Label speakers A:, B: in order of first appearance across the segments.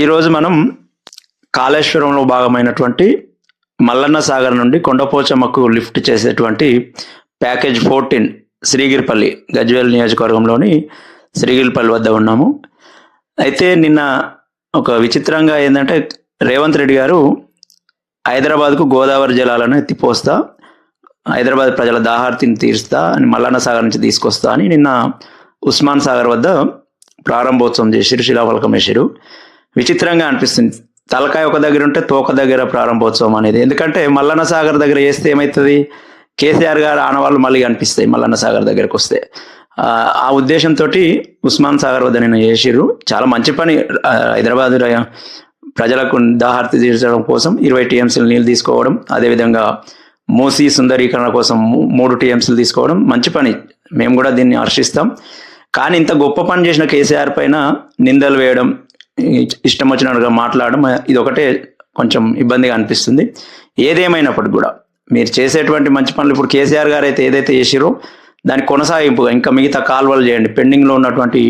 A: ఈరోజు మనం కాళేశ్వరంలో భాగమైనటువంటి మల్లన్న సాగర్ నుండి కొండపోచమ్మకు లిఫ్ట్ చేసేటువంటి ప్యాకేజ్ ఫోర్టీన్ శ్రీగిరిపల్లి గజ్వేల్ నియోజకవర్గంలోని శ్రీగిరిపల్లి వద్ద ఉన్నాము. అయితే నిన్న ఒక విచిత్రంగా ఏంటంటే రేవంత్ రెడ్డి గారు హైదరాబాద్కు గోదావరి జలాలను ఎత్తిపోస్తా హైదరాబాద్ ప్రజల దాహార్తిని తీరుస్తా అని మల్లన్న సాగర్ నుంచి తీసుకొస్తా అని నిన్న ఉస్మాన్ సాగర్ వద్ద ప్రారంభోత్సవం చేసిరు శిలాఫలకం వేసిరు. విచిత్రంగా అనిపిస్తుంది. తలకాయ ఒక దగ్గర ఉంటే తోక దగ్గర ప్రారంభోత్సవం అనేది. ఎందుకంటే మల్లన్న సాగర్ దగ్గర వేస్తే ఏమవుతుంది కేసీఆర్ గారు ఆనవాళ్ళు మళ్ళీ కనిపిస్తాయి మల్లన్న సాగర్ దగ్గరకు వస్తే. ఆ, ఉద్దేశంతో ఉస్మాన్ సాగర్ వద్ద నేను చేసిర్రు. చాలా మంచి పని. హైదరాబాద్ ప్రజలకు దాహార్తి తీర్చడం కోసం ఇరవై టీఎంసీలు నీళ్ళు తీసుకోవడం అదేవిధంగా మూసీ సుందరీకరణ కోసం మూడు టీఎంసీలు తీసుకోవడం మంచి పని. మేము కూడా దీన్ని హర్షిస్తాం. కానీ ఇంత గొప్ప పని చేసిన కేసీఆర్ పైన నిందలు వేయడం ఇష్టం వచ్చినట్టుగా మాట్లాడడం ఇది ఒకటే కొంచెం ఇబ్బందిగా అనిపిస్తుంది. ఏదేమైనప్పటికి కూడా మీరు చేసేటువంటి మంచి పనులు ఇప్పుడు కేసీఆర్ గారు అయితే ఏదైతే చేసిరో దాని కొనసాగింపు ఇంకా మిగతా కాలువలు చేయండి పెండింగ్లో ఉన్నటువంటి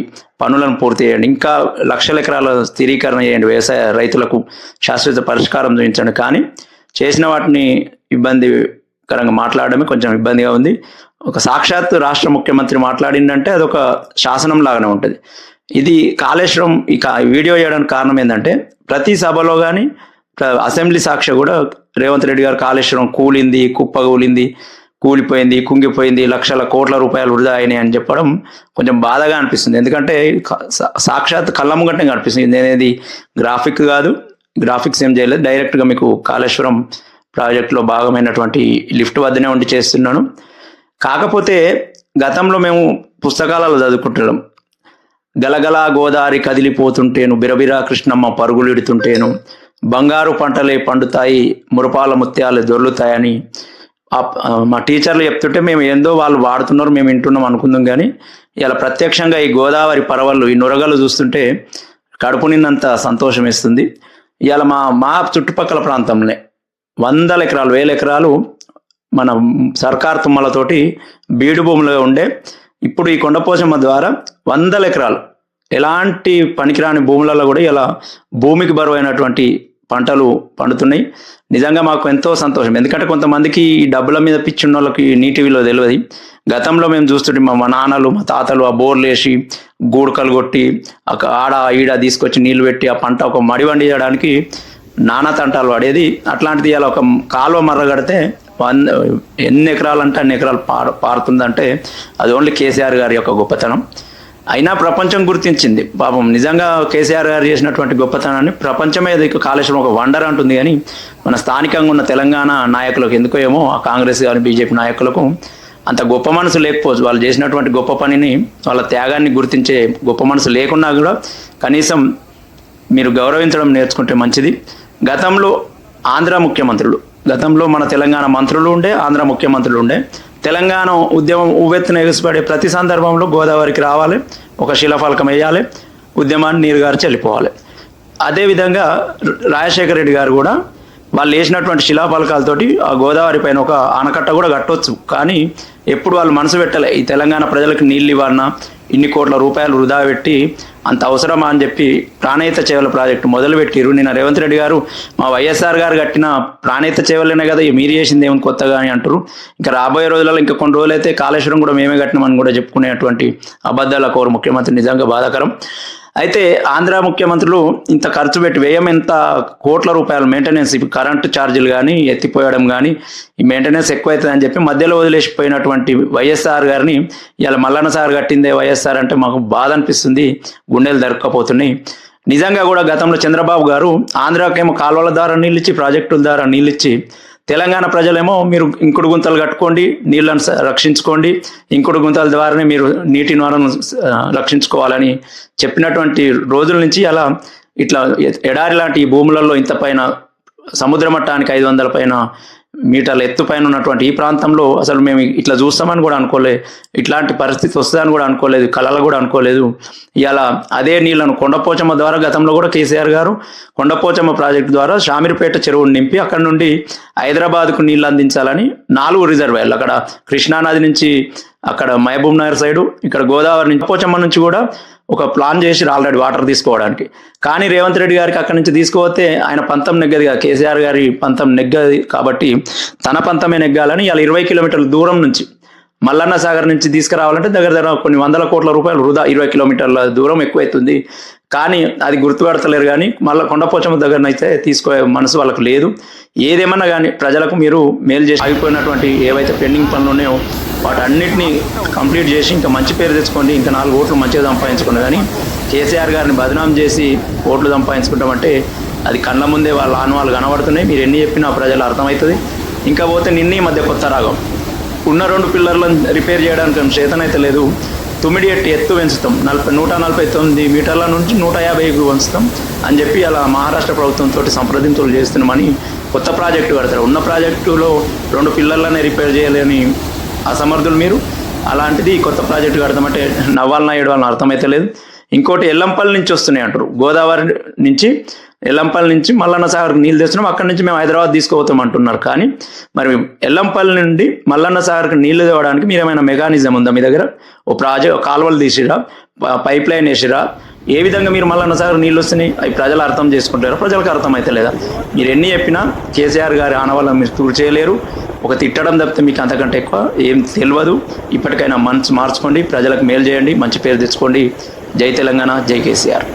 A: పనులను పూర్తి చేయండి ఇంకా లక్షల ఎకరాల స్థిరీకరణ చేయండి వ్యవసాయ రైతులకు శాశ్వత పరిష్కారం చూపించండి. కానీ చేసిన వాటిని ఇబ్బందికరంగా మాట్లాడడమే కొంచెం ఇబ్బందిగా ఉంది. ఒక సాక్షాత్ రాష్ట్ర ముఖ్యమంత్రి మాట్లాడిందంటే అదొక శాసనం లాగానే ఉంటుంది. ఇది కాళేశ్వరం ఇక వీడియో చేయడానికి కారణం ఏంటంటే ప్రతి సభలో కానీ అసెంబ్లీ సాక్షి కూడా రేవంత్ రెడ్డి గారు కాళేశ్వరం కూలింది కుప్ప కూలింది కూలిపోయింది కుంగిపోయింది లక్షల కోట్ల రూపాయలు వృధా అయినాయి అని చెప్పడం కొంచెం బాధగా అనిపిస్తుంది. ఎందుకంటే క- సా- సాక్షాత్ కళ్ళమ్మగట్టే కనిపిస్తుంది. ఇది గ్రాఫిక్ కాదు గ్రాఫిక్స్ ఏం చేయలేదు. డైరెక్ట్గా మీకు కాళేశ్వరం ప్రాజెక్టులో భాగమైనటువంటి లిఫ్ట్ వద్దనే ఉండి చేస్తున్నాను. కాకపోతే గతంలో మేము పుస్తకాలలో చదువుకుంటున్నాం. గలగల గోదావరి కదిలిపోతుంటేను బిరబిరా కృష్ణమ్మ పరుగులుడుతుంటేను బంగారు పంటలే పండుతాయి మురపాల ముత్యాలు దొర్లుతాయని మా టీచర్లు చెప్తుంటే మేము ఏందో వాళ్ళు వాడుతున్నారు మేము వింటున్నాం అనుకుందాం కానీ ఇలా ప్రత్యక్షంగా ఈ గోదావరి పరవళ్ళు ఈ నురగలు చూస్తుంటే కడుపు నిన్నంత సంతోషం ఇస్తుంది ఇవాళ మా మా చుట్టుపక్కల ప్రాంతంలో వందల ఎకరాలు వేల ఎకరాలు మన సర్కార్ తుమ్మలతోటి బీడు భూములుగా ఉండే ఇప్పుడు ఈ కొండపోచమ్మ ద్వారా వందల ఎకరాలు ఎలాంటి పనికిరాని భూములలో కూడా ఇలా భూమికి బరువైనటువంటి పంటలు పండుతున్నాయి. నిజంగా మాకు ఎంతో సంతోషం. ఎందుకంటే కొంతమందికి ఈ డబ్బుల మీద పిచ్చి ఉన్న వాళ్ళకి నీటి విలువ తెలియదు. గతంలో మేము చూస్తుంటే మా నాన్నలు మా తాతలు ఆ బోర్లు వేసి గూడకలు కొట్టి ఒక ఆడ ఈడ తీసుకొచ్చి నీళ్ళు పెట్టి ఆ పంట ఒక మడి వండియడానికి నానా తంటాలు పడేది. అట్లాంటిది ఇలా ఒక కాలువ మర్ర కడితే వంద ఎన్ని ఎకరాలు అంటే అన్ని ఎకరాలు పారు పారుతుందంటే అది ఓన్లీ కేసీఆర్ గారి యొక్క గొప్పతనం. అయినా ప్రపంచం గుర్తించింది. పాపం నిజంగా కేసీఆర్ గారు చేసినటువంటి గొప్పతనాన్ని ప్రపంచమే ఇది కాళేశ్వరం ఒక వండర్ అంటుంది కానీ మన స్థానికంగా ఉన్న తెలంగాణ నాయకులకు ఎందుకో ఏమో ఆ కాంగ్రెస్ కానీ బీజేపీ నాయకులకు అంత గొప్ప మనసు లేకపోవచ్చు. వాళ్ళు చేసినటువంటి గొప్ప పనిని వాళ్ళ త్యాగాన్ని గుర్తించే గొప్ప మనసు లేకున్నా కూడా కనీసం మీరు గౌరవించడం నేర్చుకుంటే మంచిది. గతంలో ఆంధ్ర ముఖ్యమంత్రులు గతంలో మన తెలంగాణ మంత్రులు ఉండే ఆంధ్ర ముఖ్యమంత్రులు ఉండే తెలంగాణ ఉద్యమం ఉవ్వెత్తున ఎగుసిపడే ప్రతి సందర్భంలో గోదావరికి రావాలి ఒక శిలాఫలకం వేయాలి ఉద్యమాన్ని నీరుగారు చెల్లిపోవాలి. అదేవిధంగా రాజశేఖర రెడ్డి గారు కూడా వాళ్ళు వేసినటువంటి శిలాఫలకాలతోటి ఆ గోదావరి పైన ఒక ఆనకట్ట కూడా కట్టవచ్చు కానీ ఎప్పుడు వాళ్ళు మనసు పెట్టలే ఈ తెలంగాణ ప్రజలకు నీళ్ళు ఇవ్వాలన్నా ఇన్ని కోట్ల రూపాయలు వృధా పెట్టి అంత అవసరమా అని చెప్పి ప్రాణేత చేవల ప్రాజెక్టు మొదలుపెట్టిరు నిన్న రేవంత్ రెడ్డి గారు మా వైఎస్ఆర్ గారు కట్టిన ప్రాణేత చేవలనే కదా ఇక మీరు చేసింది ఏమి కొత్తగా అని అంటారు ఇంకా రాబోయే రోజులలో ఇంకా కొన్ని రోజులైతే కాళేశ్వరం కూడా మేమే కట్టినామని కూడా చెప్పుకునేటువంటి అబద్ధాల కోరు ముఖ్యమంత్రి. నిజంగా బాధాకరం. అయితే ఆంధ్ర ముఖ్యమంత్రులు ఇంత ఖర్చు పెట్టి వ్యయం ఎంత కోట్ల రూపాయల మెయింటెనెన్స్ ఇప్పుడు కరెంటు ఛార్జీలు కానీ ఎత్తిపోయడం కానీ ఈ మెయింటెనెన్స్ ఎక్కువైతుందని చెప్పి మధ్యలో వదిలేసిపోయినటువంటి వైఎస్ఆర్ గారిని ఇలా మల్లన్న సార్ కట్టిందే వైఎస్ఆర్ అంటే మాకు బాధ అనిపిస్తుంది గుండెలు దొరక్కపోతున్నాయి. నిజంగా కూడా గతంలో చంద్రబాబు గారు ఆంధ్రాకేమో కాలువల ద్వారా నీళ్ళు ఇచ్చి ప్రాజెక్టుల ద్వారా నీళ్ళు ఇచ్చి తెలంగాణ ప్రజలేమో మీరు ఇంకుడు గుంతలు కట్టుకోండి నీళ్ళను స- రక్షించుకోండి ఇంకుడు గుంతల ద్వారానే మీరు నీటి వనరును రక్షించుకోవాలని చెప్పినటువంటి రోజుల నుంచి అలా ఇట్లా ఎడారి లాంటి ఈ భూములలో ఇంత పైన సముద్ర మట్టానికి ఐదు వందల పైన మీటర్ల ఎత్తు పైన ఉన్నటువంటి ఈ ప్రాంతంలో అసలు మేము ఇట్లా చూస్తామని కూడా అనుకోలేదు ఇట్లాంటి పరిస్థితి వస్తుందని కూడా అనుకోలేదు కళలు కూడా అనుకోలేదు. ఇలా అదే నీళ్ళను కొండపోచమ్మ ద్వారా గతంలో కూడా కేసీఆర్ గారు కొండపోచమ్మ ప్రాజెక్టు ద్వారా షామిరిపేట చెరువును నింపి అక్కడ నుండి హైదరాబాద్కు నీళ్ళు అందించాలని నాలుగు రిజర్వాయర్లు అక్కడ కృష్ణానది నుంచి అక్కడ మహబూబ్ నగర్ సైడు ఇక్కడ గోదావరి నుంచి పోచమ్మ నుంచి కూడా ఒక ప్లాన్ చేసి ఆల్రెడీ వాటర్ తీసుకోవడానికి. కానీ రేవంత్ రెడ్డి గారికి అక్కడి నుంచి తీసుకుపోతే ఆయన పంతం నెగ్గదిగా కేసీఆర్ గారి పంతం నెగ్గది కాబట్టి తన పంతమే నెగ్గాలని ఇలా ఇరవై కిలోమీటర్ల దూరం నుంచి మల్లన్న సాగర్ నుంచి తీసుకురావాలంటే దగ్గర దగ్గర కొన్ని వందల కోట్ల రూపాయలు వృధా ఇరవై కిలోమీటర్ల దూరం ఎక్కువైతుంది. కానీ అది గుర్తుపడతలేరు కానీ మళ్ళీ కొండపోచమ్మ దగ్గర అయితే తీసుకో మనసు వాళ్ళకు లేదు. ఏదేమన్నా కానీ ప్రజలకు మీరు మేలు చేసి ఆగిపోయినటువంటి ఏవైతే పెండింగ్ పనులు ఉన్నాయో వాటన్నిటిని కంప్లీట్ చేసి ఇంకా మంచి పేరు తెచ్చుకోండి. ఇంకా నాలుగు ఓట్లు మంచిగా సంపాదించుకోండి. కానీ కేసీఆర్ గారిని బదనాం చేసి ఓట్లు సంపాదించుకుంటామంటే అది కళ్ళ ముందే వాళ్ళ ఆనవాళ్ళు కనబడుతున్నాయి. మీరు ఎన్ని చెప్పినా ప్రజలు అర్థమవుతుంది. ఇంకా పోతే నిన్న మధ్య కొత్త రాగం. ఉన్న రెండు పిల్లర్లను రిపేర్ చేయడానికి చేతనైతే లేదు. తొమ్మిది ఎట్టి ఎత్తు పెంచుతాం. నలభై నూట నలభై తొమ్మిది మీటర్ల నుంచి నూట యాభైకి పెంచుతాం అని చెప్పి అలా మహారాష్ట్ర ప్రభుత్వంతో సంప్రదింపులు చేస్తున్నామని కొత్త ప్రాజెక్టు కడతారు. ఉన్న ప్రాజెక్టులో రెండు పిల్లర్లనే రిపేర్ చేయలేని అసమర్థులు మీరు. అలాంటిది కొత్త ప్రాజెక్టు కడతామంటే నవ్వాలన్నా ఏడవాలన్నా అర్థమైతే లేదు. ఇంకోటి ఎల్లంపల్లి నుంచి వస్తున్నాయి అంటారు. గోదావరి నుంచి ఎల్లంపల్లి నుంచి మల్లన్న సాగర్ నీళ్ళు తెస్తున్నాం. అక్కడి నుంచి మేము హైదరాబాద్ తీసుకుపోతాం అంటున్నారు. కానీ మరి ఎల్లంపల్లి నుండి మల్లన్న సాగర్కి నీళ్ళు తేవడానికి మీరు ఏమైనా మెకానిజం ఉందా మీ దగ్గర? ఓ ప్రాజెక్ట్ కాలువలు తీసిరా పైప్ లైన్ వేసిరా? ఏ విధంగా మీరు మల్లన్న సాగర్ నీళ్ళు వస్తున్నాయి? అవి ప్రజలు అర్థం చేసుకుంటారు? ప్రజలకు అర్థం అయితే లేదా? మీరు ఎన్ని చెప్పినా కేసీఆర్ గారి ఆనవాళ్ళ మీరు తూరు చేయలేరు. ఒక తిట్టడం తప్పితే మీకు అంతకంటే ఎక్కువ ఏం తెలియదు. ఇప్పటికైనా మనసు మార్చుకోండి. ప్రజలకు మేలు చేయండి. మంచి పేరు తెచ్చుకోండి. జై తెలంగాణ జై కేసీఆర్.